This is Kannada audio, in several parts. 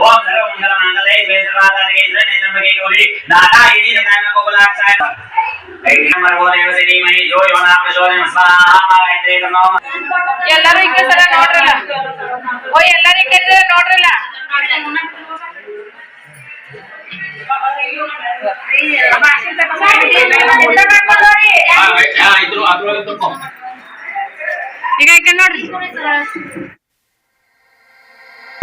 ಓಂ ಸರ್ವಮಂಗಲ ಮಂಗಲೇ ವೇದವಾದಾರಿಗೆ ಇಂದ್ರನೇತ್ರಂಬಗೆ ಗೌರಿ ನಾರಾಯಣಿ ಕಾಮಕೋಲಾಕ್ಷಾಯ ಐದು ನಂಬರ್ ಓದೇವ ಶ್ರೀಮಹಿ ಜೋ ಯೋನಾ ಪ್ರಚೋದನ ಸ್ವಾಹ ಮಾಗಾಯತ್ರಿ ನಮಃ ಎಲ್ಲರೂ ಸಲ ನೋಡ್ರಲ್ಲ? ಓ ಎಲ್ಲರೂ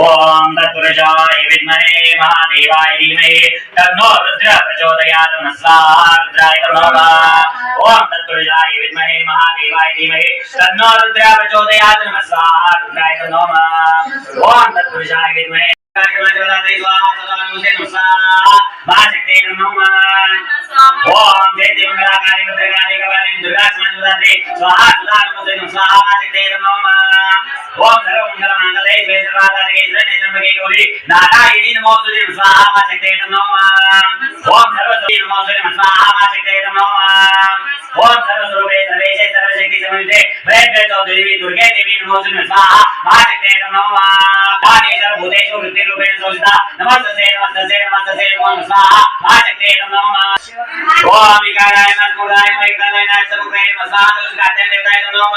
ఓం తత్పురుషాయ విద్మహే మహాదేవాయ ధీమహి తన్నో రుద్ర ప్రచోదయాత్ మనస్సారుద్రాయ నమః ఓం తత్పురుషాయ విద్మహే మహాదేవాయ ధీమహి తన్నో రుద్ర ప్రచోదయాత్ మనస్సారుద్రాయ నమః ఓం తత్పురుషాయ విద్మహే ఓం జయంతి మంగళాకారి భద్రకారి కవారి దుర్గాక్షమాని స్వాహ సుధారమ స్వాహ శక్తే నమః. ఓం సర్వమంగళ మంగళే వేదవాదానికి నిజంబకి గౌరి నాటా ఇది నమోస్తుతి స్వాహ శక్తే నమః ఓం సర్వస్వీ నమోస్తుతి స్వాహ శక్తే నమః ఓం సర్వస్వరూపే సర్వేశే సర్వశక్తి సమన్వితే ప్రేత్రేతో దేవి దుర్గే దేవి నమోస్తుతి స్వాహ మా శక్తే నమః పానేశ్వర భూతేషు వృత్తి రూపేణ సంస్థిత నమస్తసే నమస్తసే నమస్తసే నమో స్వాహ మా శక్తే నమః ఓం వికారాయ మస్మురాయ వైకారాయ నాయ సముఖాయ మసాదోస్ కాత్య దేవతాయ నమః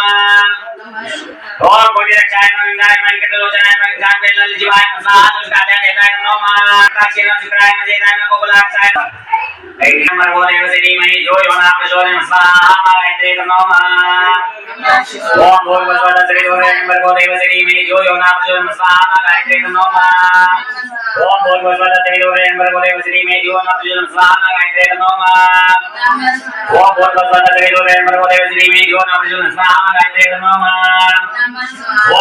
ఓం కోటి पंचाय मंगल मंकटलोचनाय पंचांगे लल जीवाय प्रसाद उसकादय नेताय नमो माता सेवा सुप्राय मज़े नाय नमो बुलाक्षाय नंबर वो देव से दी मई जो योना प्रचोदन स्वाहा मायत्रे नमो मा ओम भोग भगवत श्री गुरु नंबर वो देव से दी मई जो योना प्रचोदन स्वाहा मायत्रे नमो मा ओम भोग भगवत श्री गुरु नंबर वो देव से दी मई जो योना प्रचोदन स्वाहा मायत्रे नमो मा ओम भोग भगवत श्री गुरु नंबर वो देव से दी मई जो योना प्रचोदन स्वाहा मायत्रे नमो मा ಸ್ವಾಹ ಮಾಗಾಯತ್ರಿ ನಮಃ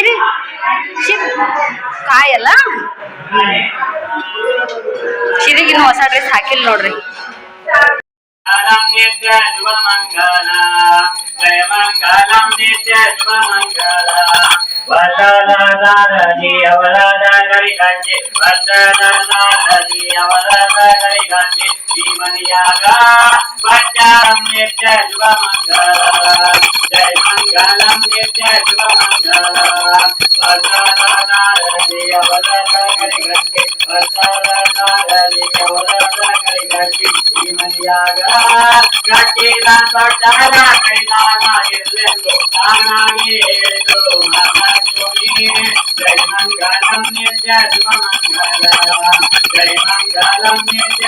ಶ್ರೀ ಶಿವ್ ಕಾಯಲ್ಲ ಶಿರಿಗಿನ್ನು ಹೊಸ ಡ್ರೆಸ್ ಹಾಕಿಲ್ಲ ನೋಡ್ರಿ ನಿತ್ಯ ಶುಭ ಮಂಗಲ ಜಯ ಮಂಗಲಂ ನಿತ್ಯ श्रीमन्यागा वज्जारं नित्य शुभमङ्गल जय मङ्गलं नित्य शुभमङ्गल वसरदारदि अवदरगरिगति वसरदारदि अवदरगरिगति जय मङ्गलं नित्य शुभमङ्गल जय मङ्गलं नित्य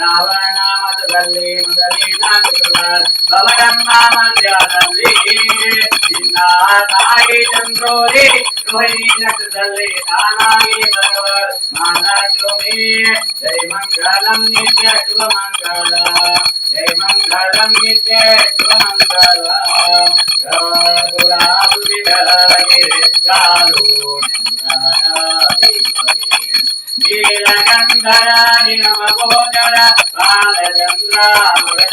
ಕಲ್ಲಿನ ದಯಾಳ ಮಹಾಲಕ್ಷ್ಮಿ ಈ ಕನ್ನಡಗೆ ಜಾಗ ವರವನ್ನು ಕೊಟ್ಟಾಳ ಮಹಾಲಕ್ಷ್ಮಿ ಜಯ ಮಂಗಲಂ ನಿತ್ಯ ಶುಭಮಂಗಲ ಜಯ ಮಂಗಲಂ ನಿತ್ಯ ಶುಭಮಂಗಲ ರಾವಣ ಮತದಲ್ಲಿ ಮೊದಲಿನ ಶುಕ್ರವಾರ ಭವರಮ್ಮ ಮಧ್ಯದಲ್ಲಿ ನಿನ್ನ ತಾಯಿ ಚಂದ್ರೋರಿ ರೋಹಿಣಿ నీలకంధరాని నమగోచర బాలచంద్రాముడే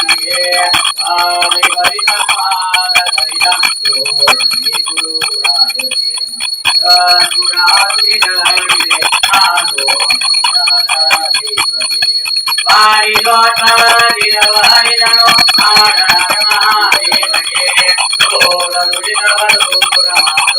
ఆది పరిణ పాల పరిణ యోగి గురురాయ గుణాది నలవిడే ఆదో వారిలో తవరిన వారిలో ఆడ మహాదేవే ఓడ నుడినవరు రమాడు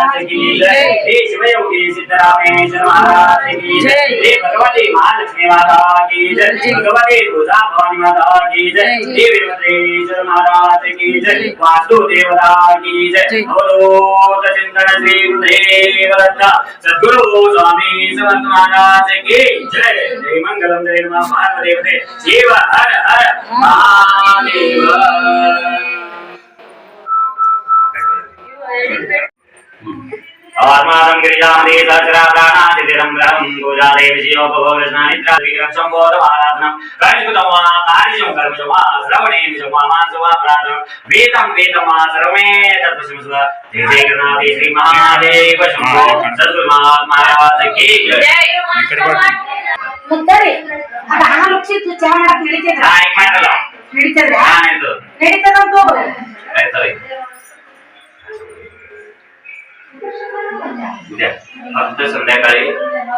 महाराज की जय। हे शिवयोगी सिद्धरामेश महाराज की जय। हे भगवती महालक्ष्मी माता की जय। भगवती पूजा भवानी माता की जय। हे वीरभद्रेश्वर महाराज की जय। वासुदेवता की जय। अवधूत चिंतन श्री देवदत्त सद्गुरु स्वामी समर्थ महाराज की जय। जय मंगलम जय नमः पार्वदेवते शिव हर हर महादेव। Thank you. आत्मानं गिरिजामदे सहस्राप्राणादितिरं ब्रह्म पूजादे विजयोपभोगस्नानित्रादिविक्रम सम्बोधमाराधनं कर्णिकुतं वा कार्यं कर्मजं वा श्रवणेन्द्रं वा मानसं वा प्राणं वेदं वेदं वा सर्वमे तत्त्वसंस्व जय जय गणनाथे श्री महादेव शम्भो सद्गुरुमहात्माराज की जय ಮುದ್ದರಿ ಅದ ಹಣ ಮುಗಿಸಿತ್ತು ಚಾ ಮಾಡಕ್ ನಡೀತಿದ್ರ ಹಾಯ್ ಮಾಡಲ್ಲ ನಡೀತದ್ರ ನಾನಿದ್ದು ನಡೀತದಂತ ಹೋಗ್ರಿ ಆಯ್ತದೆ उद्या फक्त संध्याकाळी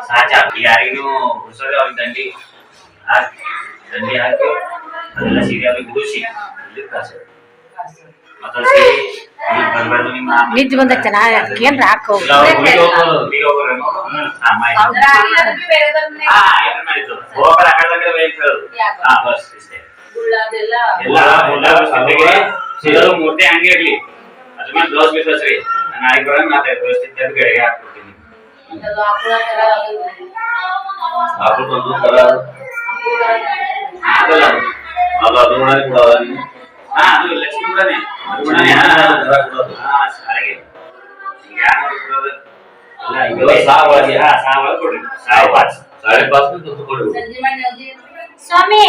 सहाच्या आधी यारिनो उसळले आम्ही दंडी आज दंडी हाकी ಅದೆಲ್ಲ ಸೀರೆ ಅವ್ರಿಗೆ ಗುರುಸಿ ಕಾಸು ಮತ್ತೆ ಬರಬಾರ ನಿಮ್ಮ ನಿದ್ದೆ ಬಂದೈತೆ ನಾ ಅದಕ್ಕೆ ಏನ್ರ ಹಾಕೋ ಹೋಗಲ್ಲ ಆ ಕಡೆ ಈ ಕಡೆ ವೇಲ್ ಹಾ ಬಸ್ ಇಷ್ಟೇ ಎಲ್ಲ ಎಲ್ಲ ಸದ್ಯಕ್ಕೆ ಸಿಗೋದು ಮೂರ್ತಿ ಹಂಗೆ ಇರ್ಲಿ ಅದ್ರ ಮೇಲೆ ಬ್ಲೌಸ್ ಪೀಸ್ ರೀ ನಾನು ಬರೋಣ ಮತ್ತೆ ವ್ಯವಸ್ಥಿತ ಗಡಿಗೆ ಹಾಕ್ಬಿಡ್ತೀನಿ. ಆಗಲ್ಲ ಹಾ ಅದು ಲಕ್ಷ್ಮಿ ಕೂಡನೇ ಅದು ಕೂಡನೇ ಹಾ ಹಾ ಹಾಗೆ ಯಾರು ಕೊಡೋದು? ಅಲ್ಲ ಇವೆಲ್ಲ ಸಾವಾಗಿ ಹಾ ಸಾವಾಗಿ ಕೊಡ್ರಿ. ಸಾವು ಪಾಸ್. ಸ್ವಾಮಿ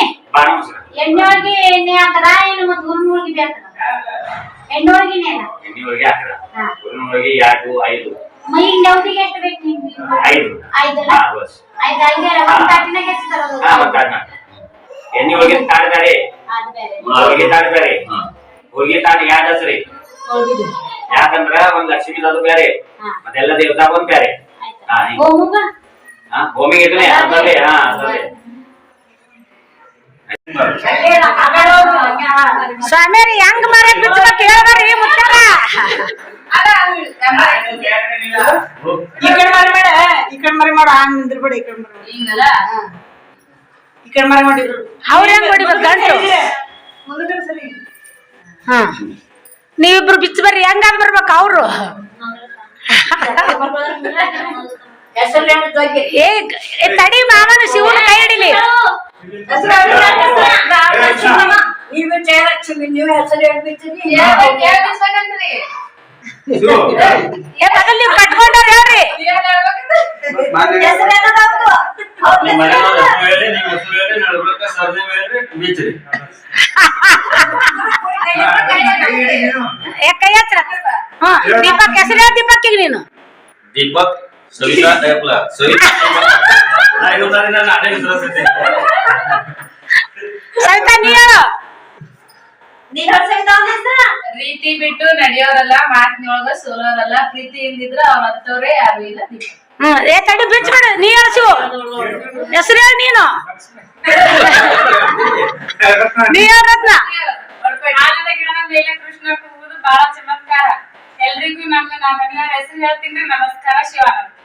ಎಣ್ಣೊಳಗೆ ಎಣ್ಣೆ ಹಾಕದ? ಏನು ಮತ್ ಹಾಕದ ಹಾ. ಒಳಗೆ ಎರಡು ಐದು. ಎಷ್ಟು ಬೇಕು ನಿಮ್ಗೆ? ಐದು. ಐದಲ್ಲ ಹಾ ಬಸ್. ಐದು ಐದು ಒಂದ್ ತಾಟಿನಾಗ ಎಷ್ಟು ತರೋದು. ಹಾ ಗೊತ್ತಾಗ ಎಣ್ಣೆ ಒಳಗೆ ತಾಡ್ತಾರೆ ಅದು ಬೇರೆ. ತಾಡ್ತಾರೆ ಹೊರಗೆ ತಾಡ್ ಯಾವ್ದು ಹೆಸ್ರಿ? ಹೋಗಿದ್ದು. ಯಾಕಂದ್ರ ಒಂದ್ ಲಕ್ಷ್ಮೀ ಅದು ಬೇರೆ. ಹಾ. ಮತ್ತೆಲ್ಲ ದೇವತಾ ಒಂದ್ ಬೇರೆ. ಹಾ ಹಿಂಗ್. ಹಾ ಭೂಮಿಗೆ ಇದನ್ನೇ ಅದಲ್ಲೇ ಹಾ ಅದಲ್ಲೇ ಸ್ವಾಮಿಯರಿ ಹೆಂಗ್ ಮರ ಬಿಚ್ಚಬೇಕು ಹೇಳ್ಬರ್ರಿ ಮುತ್ತಾರ? ಈ ಕಡೆ ಮರಿ ಮಾಡ ಈ ಕಡೆ ಮರಿ ಮಾಡ ಹಂಗ್ ನಿಂದ್ರಬೇಡಿ ಈ ಕಡೆ ಮರಿ. ಈ ಕಡೆ ಮರಿ ಮಾಡಿದ್ರು. ಅವ್ರ ಹೆಂಗ್ ಹೊಡಿಬೇಕು ಗಂಟು. ಹಾ. ನೀವಿಬ್ರು ಬಿಚ್ಚ ಬರ್ರಿ ಹೆಂಗಾದ್ ಬರ್ಬೇಕು ಅವ್ರು? ಏ ಏ, ತಡಿ ಮಾಮನ ಶಿವನ ಕೈ ಹಿಡಿಲಿ. ನೀವು ನೀವು ಹೆಸರು ಏ ಮೊದಲ್ ನೀವು ಕಟ್ಕೊಂಡವ್ರ ಹೇಳ್ರಿ ಕೈ ಹತ್ರ ಹಾ ದೀಪಕ್ ಹೆಸರು ಹೇಳ ದೀಪಕ್ ಈಗ ನೀನು ದೀಪಕ್ ಸವಿತಾ ಸವಿತಾ. ಹೇಳ್ತಿದ್ದೆ. ನೀ ಹೇಳು ರೀತಿ ಬಿಟ್ಟು ನಡೆಯೋರಲ್ಲ ಮಾತಿನೊಳಗ ಸೋಲೋರಲ್ಲ ಪ್ರೀತಿ ಇಲ್ದಿದ್ರ ಅವ್ರ ಹತ್ತವ್ರೆ ಯಾರು ಇಲ್ಲ ದೀಪ. ಹ್ಮ್ ಏ ತಡಿ ಬಿಚ್ಬಿಡು ನೀ ಹೇಳು ಶಿವು ಹೆಸರು ಹೇಳಿ ನೀನು ನೀ ಕೃಷ್ಣ ಕೂಗುದು ಬಹಳ ಚಮತ್ಕಾರ ಎಲ್ರಿಗೂ ನಮ್ಮ ನಾವೆಲ್ಲ ಹೆಸರು ಹೇಳ್ತೀನಿ ನಮಸ್ಕಾರ ಶಿವಾನಂದ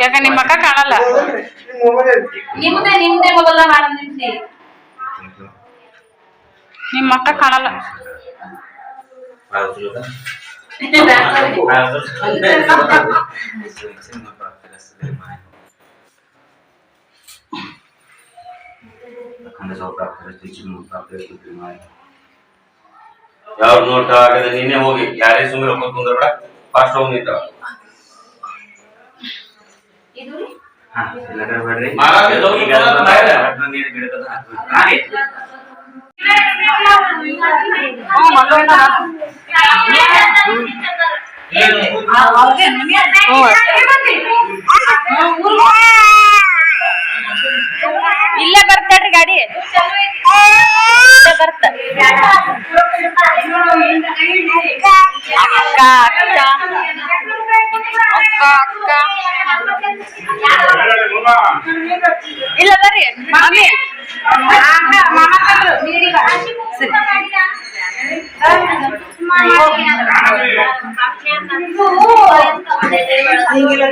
ಯಾಕ ನಿಮ್ಮ ಅಕ್ಕ ಕಾಣಲ್ಲ? ನಿಮ್ದೆ ನಿಮ್ದೆ ಮೊದಲ ಮಾಡಮ್ ನಿಮ್ದೆ. ನಿಮ್ಮ ಅಕ್ಕ ಕಾಣಲ್ಲ. ಯಾರು ನೋಡ್ತಾ ಆಗದೆ ನೀನೇ ಹೋಗಿ ಯಾರೇ ಸುಮ್ಮನೆ ಕುಂದ್ರ ಬೇಡ ಫಾಸ್ಟ್ ಹೋಗಿ ಇದು ರೀ? ಹಾ, ಎಲ್ಲ ಕಡೆ ಬರ್ರಿ. ಮಾರಾಗೆ ದೌಡ್ ಈಗ ಬಿಡೋದು ಬೇಡ. ಹನ್ನೊಂದು ನೀರು ಗಿಡದ ಹಾಕ್ಬೇಕು. ಹಾಗೆ. ಏನು? ಇಲ್ಲೇ ಬರ್ತಾಡ್ರಿ ಗಾಡಿ. ಬರ್ತ. ಅಕ್ಕ ಅಕ್ಕ. ಅಕ್ಕ ಅಕ್ಕ ಇಲ್ಲ ಬರ್ರಿ ಮಮ್ಮಿ ಮಾಮ ಎಲ್ಲರ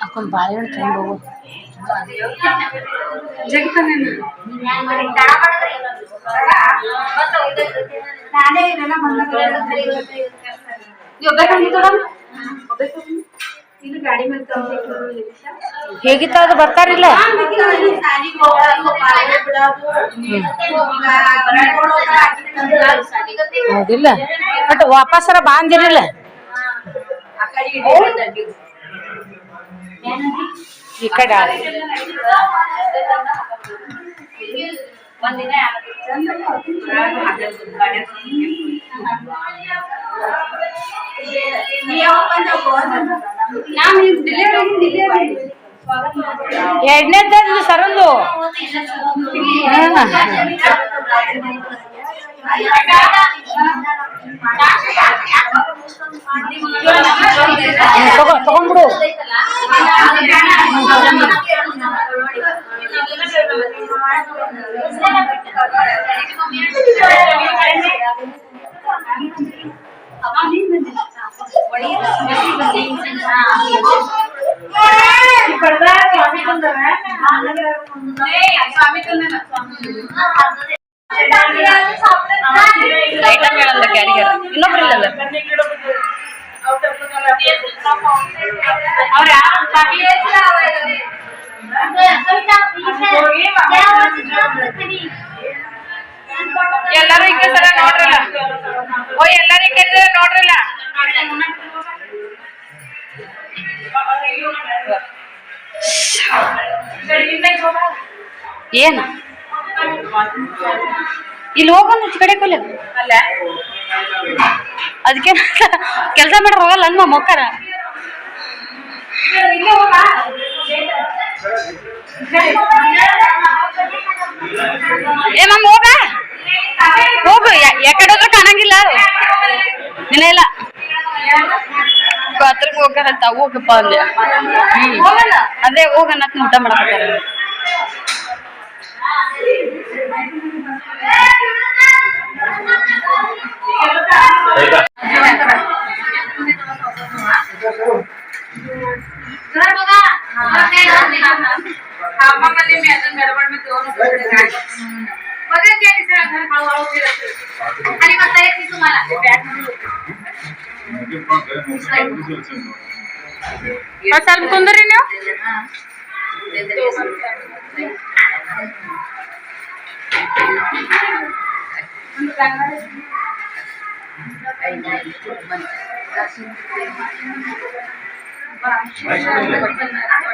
ಹಾಕೊಂಡ್ ಬಾಳೆಹಣ್ಣು ತಗೊಂಡು ಹೋಗು. ನಾನೇ ಇದೆಲ್ಲ ಮೇಲೆ ಹೇಗಿತ್ತ ಅದು ಬರ್ತಾರಿಲ್ಲ. ಹೌದಿಲ್ಲ. ಬಟ್ ವಾಪಸ್ಸರ ಬಾಂದಿರಿಲ್ಲ ಈ ಕಡೆ. ಒಂದಿನ ಎರಡನೇದ್ದು ಸರಂದು. ತಗೋ ತಗೊಂಡ್ಬಿಡು. ಕ್ಯಾರಿಯರ್ ಇನ್ನೊಬ್ರಿಲ್ಲಲ್ಲ ಅವ್ರ ಯಾರು ಎಲ್ಲಾರು ಈಗ ಸರ ನೋಡ್ರಲ್ಲ? ಓ ಎಲ್ಲರೂ ಈ ಕಡೆ ನೋಡ್ರಲ್ಲ? ಏನು? ಇಲ್ಲಿ ಹೋಗೋಣ ಕಡೆ ಕೊಲ್ಲ ಅಲ್ಲ? ಅದಕ್ಕೆ ಕೆಲಸ ಮಾಡ್ರ ಹೋಗಲ್ಲ ಅನ್ನ ಮೊಕ್ಕರ ಇಲ್ಲೇ ಹೋಗ? ಏ ಮಮ್ಮ ಹೋಗ. ಹೋಗು ಯಾ- ಯಾಕಡೆ ಹೋದ್ರು ಕಾಣಂಗಿಲ್ಲ ಇಲ್ಲ. ಇಲ್ಲ ಹತ್ರಕ್ಕೆ ಹೋಗಾರಂತ ಹೋಗಪ್ಪ ಅಂದೆ. ಅದೇ ಅದೇ ಅಂತ ಊಟ ಮಾಡಕತ್ತಾರ थांबा मध्ये मी अजून गडबड आणि बघता येत मी तुम्हाला. असल कुंदरी ना Thank.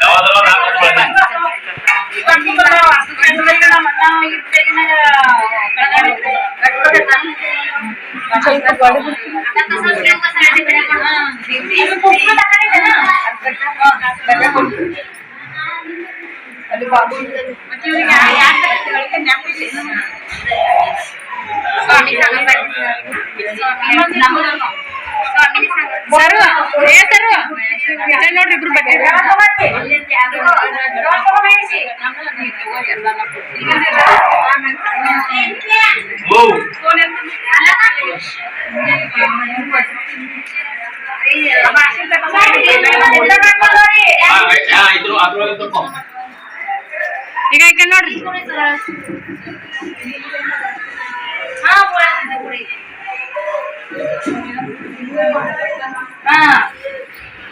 Now, ഒരുപാട് ಇಲ್ಲೇ ನೋಡ್ರಿ ಇಬ್ರು ಬಗ್ಗೆ Move. ಹಾ, ಆಯ್ತು. ಹಾ,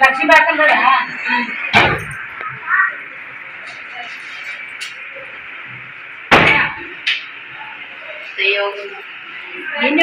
లక్ష్మీ పాఠం కూడా ఎన్ని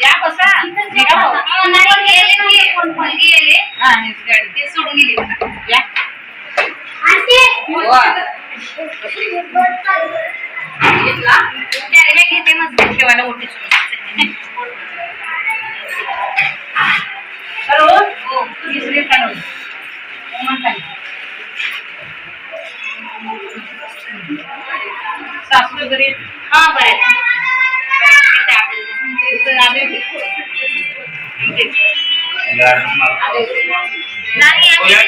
या बसा गेले ते सोडून घेते मस्त ठेवायला सासू वगैरे हा बरे नाही हो, या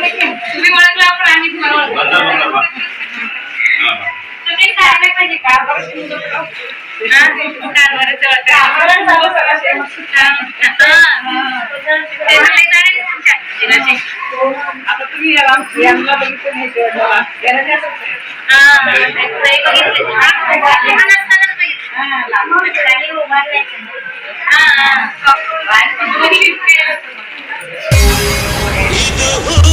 तुम्ही ओळखला पण आम्ही तुम्ही काय पाहिजे आता तुम्ही यांना बघितलं You. so, I'm.